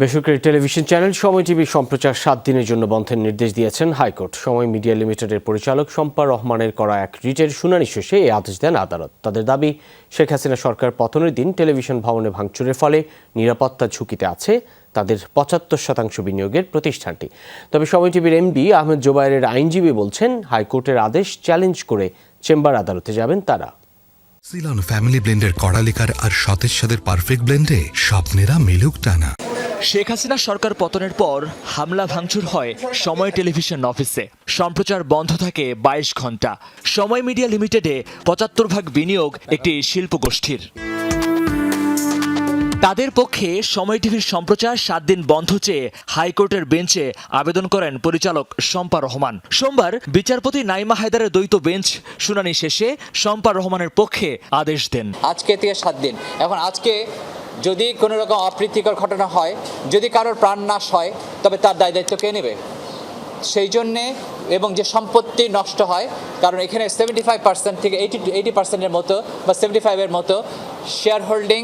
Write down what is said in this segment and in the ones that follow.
বেসরকারি television channel সময় TV সম্প্রচার সাত দিনের জন্য বন্ধের নির্দেশ দিয়েছেন হাইকোর্ট। সময় মিডিয়া লিমিটেডের পরিচালক শম্পা রহমানের করা এক রিটের শুনানি শেষে এই আদেশ দেন আদালত। তাদের দাবি, শেখ হাসিনা সরকার পতনের দিন টেলিভিশন ভবনে ভাঙচুরের ফলে নিরাপত্তা ঝুঁকিতে আছে তাদের পঁচাত্তর শতাংশ বিনিয়োগের প্রতিষ্ঠানটি। তবে সময় টিভির এমডি আহমেদ জোবায়ের আইনজীবী বলছেন, হাইকোর্টের আদেশ চ্যালেঞ্জ করে চেম্বার আদালতে যাবেন তারা। সিলন ফ্যামিলি ব্লেন্ডের কড়ালিকার আর সতেজ সাদের পারফেক্ট ব্লেন্ডে স্বপ্নেরা মিলুক টানা। শেখ হাসিনা সরকার পতনের পর হামলা ভাঙচুর হয় সময় টেলিভিশন অফিসে। সম্প্রচার বন্ধ থাকে বাইশ ঘণ্টা। সময় মিডিয়া লিমিটেডে পঁচাত্তর ভাগ বিনিয়োগ একটি শিল্প গোষ্ঠীর তাদের পক্ষে সময় টিভির সম্প্রচার সাত দিন বন্ধ চেয়ে হাইকোর্টের বেঞ্চে আবেদন করেন পরিচালক শম্পা রহমান। সোমবার বিচারপতি নাইমা হায়দারের দ্বৈত বেঞ্চ শুনানি শেষে শম্পা রহমানের পক্ষে আদেশ দেন। আজকে সাত দিন। এখন আজকে যদি কোনো রকম অপ্রীতিকর ঘটনা হয়, যদি কারোর প্রাণ নাশ হয়, তবে তার দায় দায়িত্ব কে নেবে? সেই জন্যে এবং যে সম্পত্তি নষ্ট হয়, কারণ এখানে সেভেন্টি ফাইভ পার্সেন্ট থেকে এইটি এইটি পার্সেন্টের মতো বা সেভেন্টি ফাইভের মতো শেয়ার হোল্ডিং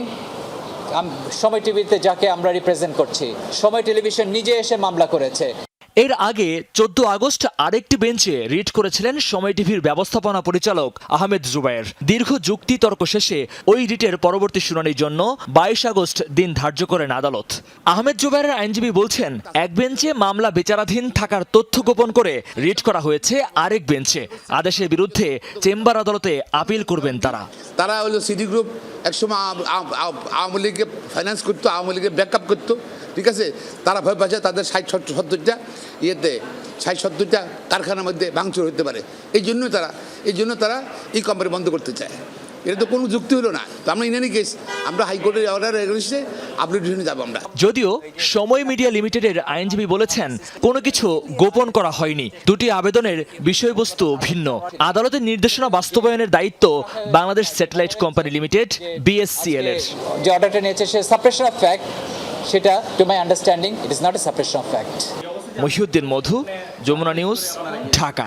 সময় টিভিতে যাকে আমরা রিপ্রেজেন্ট করছি, সময় টেলিভিশন নিজে এসে মামলা করেছে। এর আগে চোদ্দ আগস্ট আরেকটি বেঞ্চে রিট করেছিলেন সময় টিভির ব্যবস্থাপনা পরিচালক আহমেদ জুবায়ের। দীর্ঘ যুক্তি তর্ক শেষে ওই রিটের পরবর্তী শুনানির জন্য বাইশ আগস্ট দিন ধার্য করেন আদালত। আহমেদ জুবায়ের আইনজীবী বলছেন, এক বেঞ্চে মামলা বিচারাধীন থাকার তথ্য গোপন করে রিট করা হয়েছে আরেক বেঞ্চে। আদেশের বিরুদ্ধে চেম্বার আদালতে আপিল করবেন তারা। তারা হলো সিডি গ্রুপ, একসময় আওয়ামী লীগকে ফাইন্যান্স করতো, আওয়ামী লীগকে ব্যাকআপ করতো। ঠিক আছে? তারা ভয় পাচ্ছে তাদের ষাট সত্তর সত্তরটা ইয়েতে ষাট সত্তরটা কারখানার মধ্যে ভাঙচুর হতে পারে। এই জন্য তারা এই জন্য তারা এই কোম্পানি বন্ধ করতে চায়। এটা তো কোনো যুক্তি হলো না। তো আমরা ইনানি কেস আমরা হাইকোর্টের অর্ডার এগেনস্টে আপলিকেশনে যাব আমরা। যদিও সময় মিডিয়া লিমিটেডের আইনজীবী বলেছেন কোনো কিছু গোপন করা হয়নি। দুটি আবেদনের বিষয়বস্তু ভিন্ন। আদালতের নির্দেশনা বাস্তবায়নের দায়িত্ব Bangladesh satellite company limited BSCL এর। যে অর্ডারটা নিয়েছে সে সাপ্রেশন অফ ফ্যাক্ট সেটা to my understanding it is not a suppression of fact Mohiuddin Madhu, Jamuna news, Dhaka.